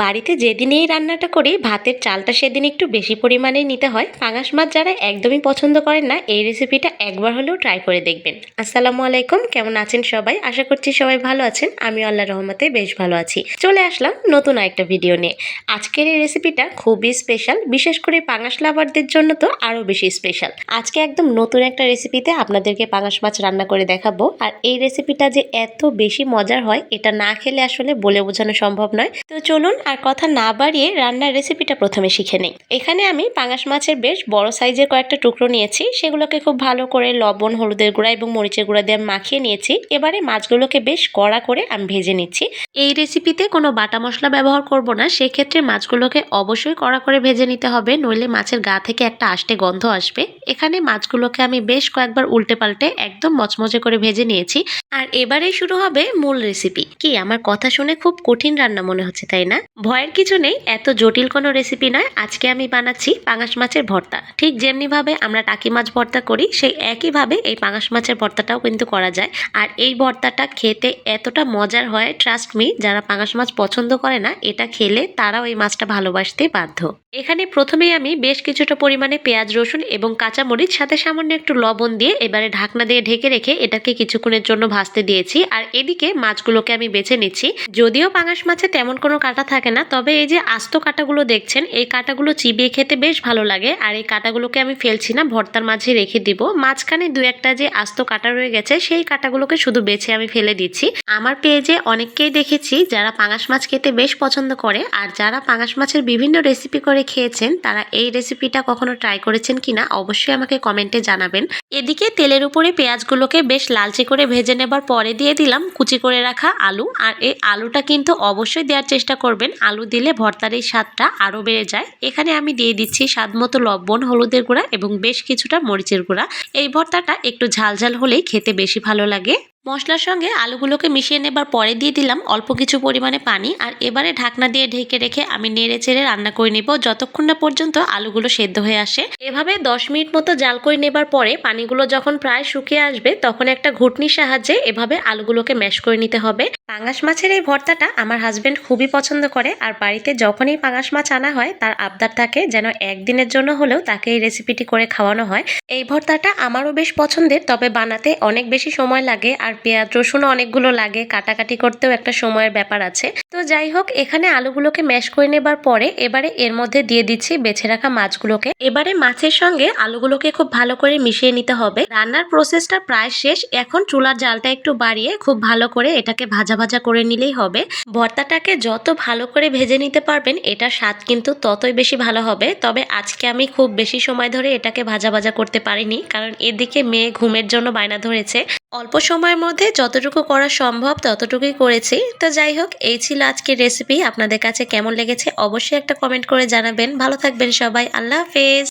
বাড়িতে যেদিন এই রান্নাটা করি, ভাতের চালটা সেদিন একটু বেশি পরিমাণে নিতে হয়। পাঙাশ মাছ যারা একদমই পছন্দ করেন না, এই রেসিপিটা একবার হলেও ট্রাই করে দেখবেন। আসসালামু আলাইকুম, কেমন আছেন সবাই? আশা করছি সবাই ভালো আছেন। আমি আল্লাহ রহমতে বেশ ভালো আছি। চলে আসলাম নতুন একটা ভিডিও নিয়ে। আজকের এই রেসিপিটা খুবই স্পেশাল বিশেষ করে পাঙাশ লাভারদের জন্য তো আরও বেশি স্পেশাল আজকে একদম নতুন একটা রেসিপিতে আপনাদেরকে পাঙাশ মাছ রান্না করে দেখাবো। আর এই রেসিপিটা যে এত বেশি মজার হয়, এটা না খেলে আসলে বলে বোঝানো সম্ভব নয়। তো চলুন আর কথা না বাড়িয়ে রান্নার রেসিপিটা প্রথমে শিখে নেই। এখানে আমি পাঙাশ মাছের বেশ বড় সাইজের কয়েকটা টুকরো নিয়েছি। সেগুলোকে খুব ভালো করে লবণ, হলুদের গুঁড়া এবং মরিচের গুঁড়া দিয়ে মাখিয়ে নিয়েছি। এবারে মাছগুলোকে বেশ কড়া করে আমি ভেজে নিচ্ছি। এই রেসিপিতে কোনো বাটা মশলা ব্যবহার করব না। সেক্ষেত্রে মাছগুলোকে অবশ্যই কড়া করে ভেজে নিতে হবে। নইলে মাছের গা থেকে একটা আষ্টে গন্ধ আসবে। এখানে মাছগুলোকে আমি বেশ কয়েকবার উল্টে পাল্টে একদম মচমচে করে ভেজে নিয়েছি। আর এবারেই শুরু হবে মূল রেসিপি কি, আমার কথা শুনে খুব কঠিন রান্না মনে হচ্ছে, তাই না? ভয়ের কিছু নেই, এত জটিল কোনো রেসিপি নয়। আজকে আমি বানাচ্ছি পাঙাশ মাছের ভর্তা। ঠিক যেমনিভাবে আমরা টাকি মাছ ভর্তা করি, সেই একইভাবে এই পাঙাশ মাছের ভর্তাটাও কিন্তু করা যায়। আর এই ভর্তাটা খেতে এতটা মজার হয় ট্রাস্ট মি যারা পাঙাশ মাছ পছন্দ করে না, এটা খেলে তারাও এই মাছটা ভালোবাসতে বাধ্য। এখানে প্রথমেই আমি বেশ কিছুটা পরিমাণে পেঁয়াজ, রসুন এবং কাঁচামরিচ, সাথে সামান্য একটু লবণ দিয়ে এবারে ঢাকনা দিয়ে ঢেকে রেখে এটাকে কিছুক্ষণের জন্য ভাজতে দিয়েছি। আর এদিকে মাছগুলোকে আমি বেছে নিচ্ছি। যদিও পাঙাশ মাছে তেমন কোনো কাটা থাকে না। তবে এই যে আস্ত কাটাগুলো দেখছেন, এই কাটাগুলো চিবিয়ে খেতে বেশ ভালো লাগে। আর এই কাটাগুলোকে আমি ফেলছি না, ভর্তার মাঝে রেখে দিব। মাঝখানে দু একটা যে আস্ত কাটা রয়ে গেছে, সেই কাটাগুলোকে শুধু বেছে আমি ফেলে দিচ্ছি। আমার পেজে অনেককেই দেখেছি যারা পাঙাশ মাছ খেতে বেশ পছন্দ করে। আর যারা পাঙাশ মাছের বিভিন্ন রেসিপি করে খেয়েছেন, তারা এই রেসিপিটা কখনো ট্রাই করেছেন কিনা, অবশ্যই আমাকে কমেন্টে জানাবেন। এদিকে তেলের উপরে পেঁয়াজগুলোকে বেশ লালচে করে ভেজে নেবার পরে দিয়ে দিলাম কুচি করে রাখা আলু। আর এই আলুটা কিন্তু অবশ্যই দেওয়ার চেষ্টা করবেন। আলু দিলে ভর্তার এই স্বাদটা আরও বেড়ে যায়। এখানে আমি দিয়ে দিচ্ছি স্বাদ মতো লবণ, হলুদের গুঁড়া এবং বেশ কিছুটা মরিচের গুঁড়া। এই ভর্তাটা একটু ঝালঝাল ঝাল হলেই খেতে বেশি ভালো লাগে। মশলার সঙ্গে আলুগুলোকে মিশিয়ে নেবার পরে দিয়ে দিলাম অল্প কিছু পরিমাণে পানি আর এবারে ঢাকনা দিয়ে ঢেকে রেখে আমি নেড়ে চেড়ে রান্না করে নেব যতক্ষণ না পর্যন্ত আলুগুলো সেদ্ধ হয়ে আসে। এভাবে দশ মিনিট মতো জাল করে নেবার পরে পানিগুলো যখন প্রায় শুকিয়ে আসবে তখন একটা ঘুটনির সাহায্যে এভাবে আলুগুলোকে ম্যাশ করে নিতে হবে। পাঙাশ মাছের এই ভর্তাটা আমার হাজব্যান্ড খুবই পছন্দ করে আর বাড়িতে যখনই পাঙাশ মাছ আনা হয় তার আবদার থাকে যেন একদিনের জন্য হলেও তাকে এই রেসিপিটি করে খাওয়ানো হয়। এই ভর্তাটা আমারও বেশ পছন্দের তবে বানাতে অনেক বেশি সময় লাগে আর পেঁয়াজ রসুন অনেকগুলো লাগে, কাটাকাটি করতেও একটা সময়ের ব্যাপার আছে। তো যাই হোক, এখানে আলুগুলোকে ম্যাশ করে নেবার পরে এবারে এর মধ্যে দিয়ে দিচ্ছি বেছে রাখা মাছগুলোকে। এবারে মাছের সঙ্গে আলুগুলোকে খুব ভালো করে মিশিয়ে নিতে হবে। রান্নার প্রসেসটা প্রায় শেষ। এখন চুলার জালটা একটু বাড়িয়ে খুব ভালো করে এটাকে ভাজা ভাজা করে নিলেই হবে। ভর্তাটাকে যত ভালো করে ভেজে নিতে পারবেন, এটার স্বাদ কিন্তু ততই বেশি ভালো হবে। তবে আজকে আমি খুব বেশি সময় ধরে এটাকে ভাজা ভাজা করতে পারিনি, কারণ এদিকে মেয়ে ঘুমের জন্য বায়না ধরেছে। অল্প সময়ের মধ্যে যতটুকু করা সম্ভব ততটুকুই করেছি। তো যাই হোক, এই ছিল আজকের রেসিপি আপনাদের কাছে কেমন লেগেছে অবশ্যই একটা কমেন্ট করে জানাবেন। ভালো থাকবেন সবাই। আল্লাহ হাফেজ।